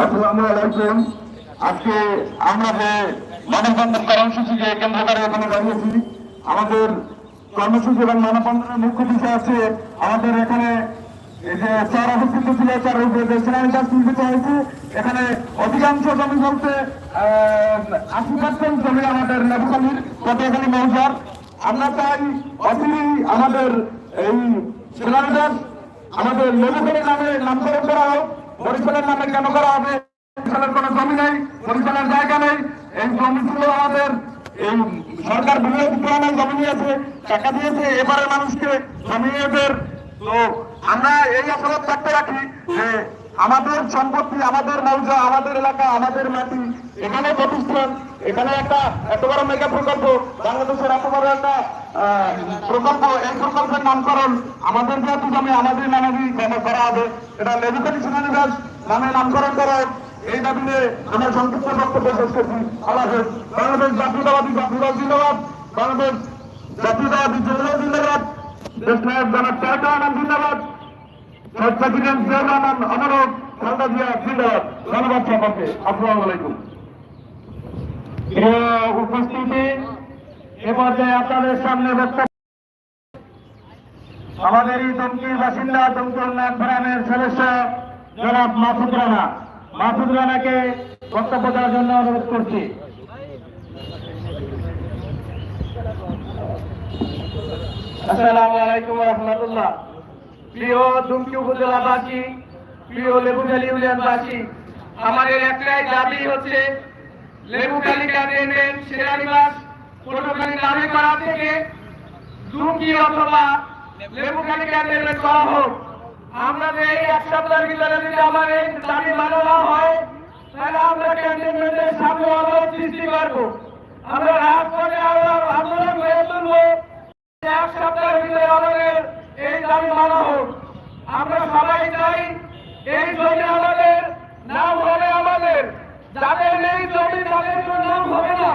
আসসালামু আজকে আমরা যে মানববন্ধন কর্মসূচিকে কেন্দ্র করে এখানে দাঁড়িয়েছি, আমাদের কর্মসূচি এবং মানববন্ধনের মুখ্য বিষয় আছে আমাদের এখানে যে চার অবস্থিত চার উপরে সেনানি নির্মিত হয়েছে, এখানে অধিকাংশ জমি বলতে আশি পার্সেন্ট জমি আমাদের পটুয়াখালী মৌজার। আমরা চাই অচিরেই আমাদের এই সেনানি আমাদের লেবুখালির নামে নামকরণ করা হোক। বরিশালের নামে কেন করা হবে? বরিশালের কোনো জমি নেই বরিশালের জায়গা নেই। এই জমিগুলো আমাদের, এই সরকার বিনিয়োগ প্রাণের জমি নিয়েছে, টাকা দিয়েছে। এবারে মানুষকে জমিদের তো আমরা এই আশাবাদ থাকতে রাখি যে আমাদের সম্পত্তি, আমাদের মৌজা, আমাদের এলাকা, আমাদের মাটি এখানে প্রতিষ্ঠান, এখানে একটা এত বড় মেগা প্রকল্প, বাংলাদেশের এত বড় একটা প্রকল্প, এই প্রকল্পের নামকরণ আমাদের যেহেতু জমি, আমাদের নামে করা হবে? এটা লেবুকারি সেনানিবাস নামে নামকরণ করা। এই দাবিতে আমরা সংক্ষিপ্ত বক্তব্য শেষ করছি। আল্লাহ বাংলাদেশ জাতীয়তাবাদী জাতীয়বাদ জিন্দাবাদ। বাংলাদেশ জাতীয়তাবাদী যুবদল জিন্দাবাদ। দেশ নায়ক জনাব তারেক রহমান জিন্দাবাদ। প্রেসিডেন্ট জিয়াউর রহমান, অমরক খালেদা জিয়া জিন্দাবাদ। ধন্যবাদ সকলকে। আসসালামু আলাইকুম। উপস্থিতি পর্যায়ে আপনাদের সামনে বক্তব্য আমাদের এই দমকির বাসিন্দা দমকি উন্নয়ন ফোরামের সদস্য জনাব মাসুদ রানা। মাসুদ রানাকে বক্তব্য দেওয়ার জন্য অনুরোধ করছি। আসসালামু আলাইকুম রহমতুল্লাহ। প্রিয় দুমকি উপজেলাবাসী প্রিয় ইউনিয়নবাসী আমাদের একটাই দাবি হচ্ছে, লেবুখালী ক্যান্টনমেন্ট সেনানিবাস পটুখালী নামে করা থেকে দুমকি অথবা লেবুখালী ক্যান্টনমেন্ট করা হোক। আমরা যে এক সপ্তাহের ভিতরে যদি আমার এই দাবি মানানো হয়, তাহলে আমরা ক্যান্টনমেন্টের সামনে অবরোধ সৃষ্টি করব। আমরা করে আমরা আন্দোলন গড়ে তুলবো। এক সপ্তাহের ভিতরে আমাদের এই দাবি মানা হোক। আমরা সবাই চাই এই জমি আমাদের নাম হবে আমাদের। যাদের নেই জমি তাদের নাম হবে না।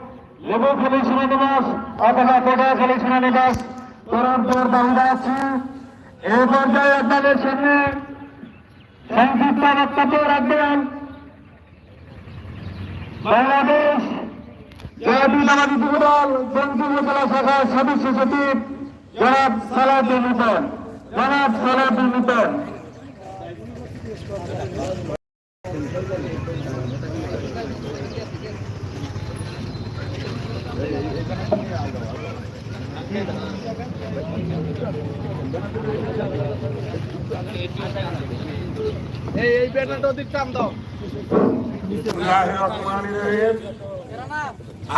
সপ্তাহের মধ্যে লেবুখালী সেনানিবাস অথবা কোটাখালী সেনানিবাস করার জোর দাবি জানাচ্ছি এই পর্যায়ে আপনাদের সামনে সংক্ষিপ্ত বক্তব্য রাখবেন। বাংলাদেশ জাতীয়তাবাদী যুবদল বঙ্কিম উপজেলা শাখার সদস্য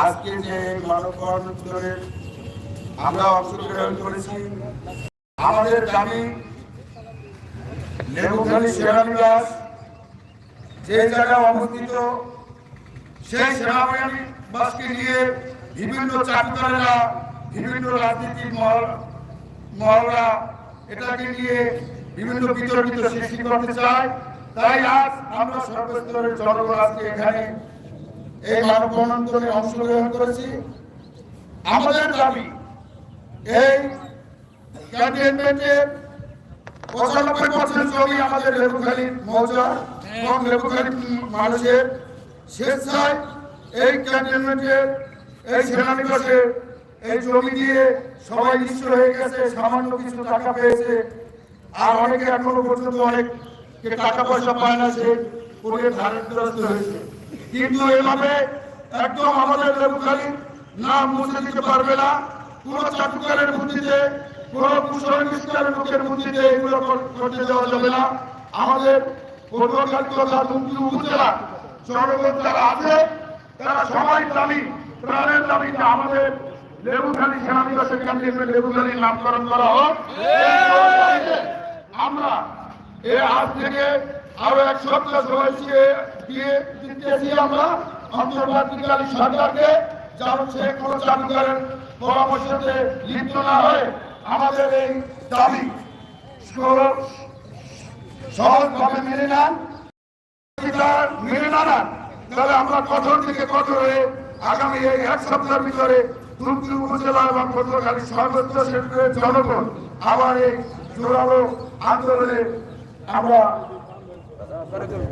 আজকে যে মানব কর্মসূচির আমরা অংশগ্রহণ করেছি, আমাদের দাবি লেবুখালী সেনানিবাস যে জায়গায় অবস্থিত, সেই সেনাবাহিনীবাসকে নিয়ে বিভিন্ন চাটুকারেরা, বিভিন্ন রাজনীতির মহল মহলরা এটাকে নিয়ে বিভিন্ন বিতর্কিত সৃষ্টি করতে চায়, তাই আজ আমরা সর্বস্তরের জনগণ আজকে এখানে এই মানববন্ধনে অংশগ্রহণ করেছি। আমাদের দাবি, এই ক্যান্টনমেন্টের পঁচানব্বই পার্সেন্ট জমি আমাদের লেবুখালী মৌজা এবং লেবুখালী মানুষের স্বেচ্ছায় এই ক্যান্টনমেন্টের এই সেনানিবাসে এই জমি দিয়ে সবাই নিশ্চয় হয়ে গেছে, সামান্য কিছু টাকা পেয়েছে। আর অনেকে এখনও পর্যন্ত অনেক টাকা পয়সা পায় না সে পুরে ধারগ্রস্ত হয়েছে। কিন্তু এভাবে একদম আমাদের লেবুখালী নাম মুছে দিতে পারবে না। কোন চাটুকারের বুদ্ধিতে, কোন কুসংস্কারের লোকের বুদ্ধিতে এগুলো কর- করতে দেওয়া যাবে না। আমাদের পটুয়াখালী তথা দুমকি উপজেলা জনগণ যারা আছে, তারা সবাই দাবি প্রাণের দাবি যে আমাদের লেবুখালী সেনানিবাসের ক্যান্টিনের লেবুখালীর নামকরণ করা হোক। আমরা এ আজ থেকে আরও এক সপ্তাহ সময় দিয়ে দিতেছি আমরা অন্তর্বর্তীকালীন সরকারকে, যেন সে কোনো জাদুঘরের পরামর্শতে লিপ্ত না হয়। আমাদের এই দাবি সহজভাবে মেনে নেন। মেনে না নেন, তাহলে আমরা কঠোর থেকে কঠোর হয়ে আগামী এই এক সপ্তাহের ভিতরে দুর্গ উপজেলা এবং পটুয়াখালী সর্বোচ্চ জনগণ আবার এই জোরালো আন্দোলনে আমরা